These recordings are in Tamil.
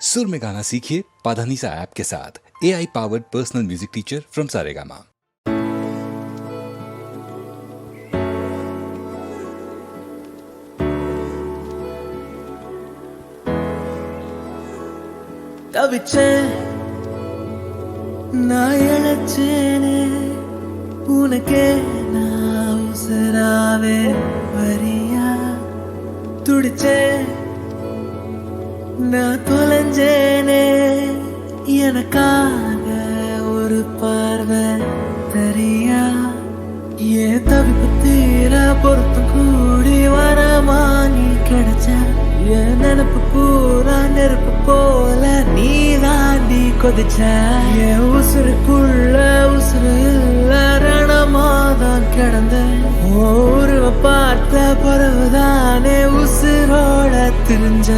सुर में गाना सीखिए पाधानीसा ऐप के साथ A I powered personal music teacher from Saregama தவிச்சேன் நான் இழைச்சேனே உனக்கே நான் உசராவே வரியா துடிச்சேன் நான் தொலைஞ்சேனே எனக்காக ஒரு பார்வை தெரியா? ஏன் தவிப்பு தீர பொருத்தம் கூடி வரமாங்கி கிடைச்ச என் நினப்பு பூரா நெருப்பு போல நீ தாண்டி கொதிச்ச. என் உசுருக்குள்ள உசுறு இல்ல ரணமாதான் கிடந்த. உருவ பார்த்த பிறகுதானே உசுரோட திரிஞ்ச.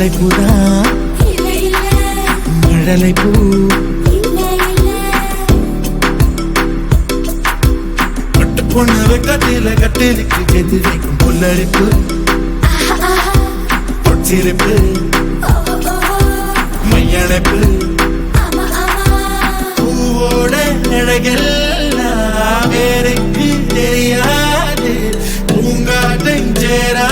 மாலை புதா மழலை பூ பொண்ணு கட்டில கட்டிலுக்கு எதிரிக்கும் புல்லரிப்பு. பொச்சிருப்பு மையணைப்பு. பூவோட அழகெல்லாம் வேறுக்கு தெரியாது. பூங்காட்டும் சேரா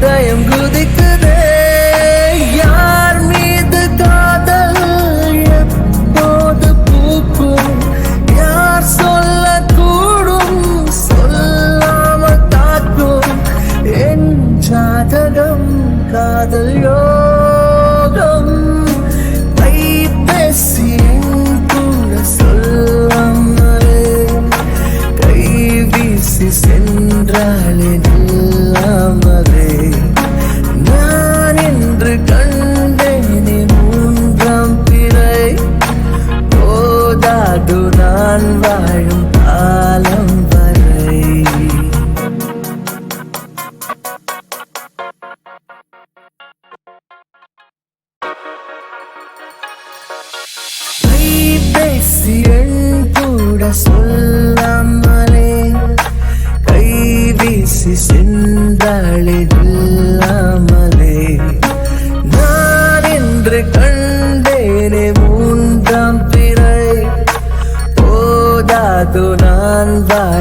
I am good.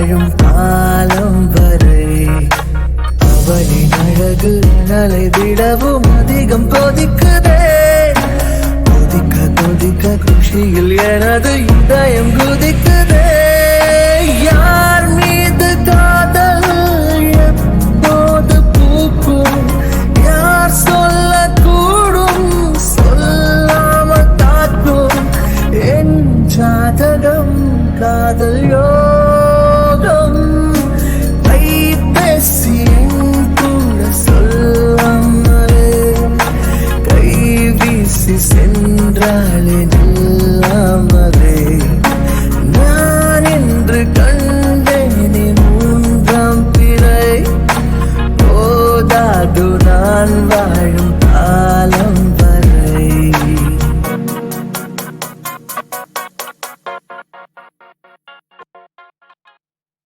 வாழும் காலம் வரை. அவளின் அழகு நலை விடவும் அதிகம் கொதிக்குதே. கொதிக்க கொதிக்க குஷியில் எனது இதயம் குதி சென்றாலே நல்ல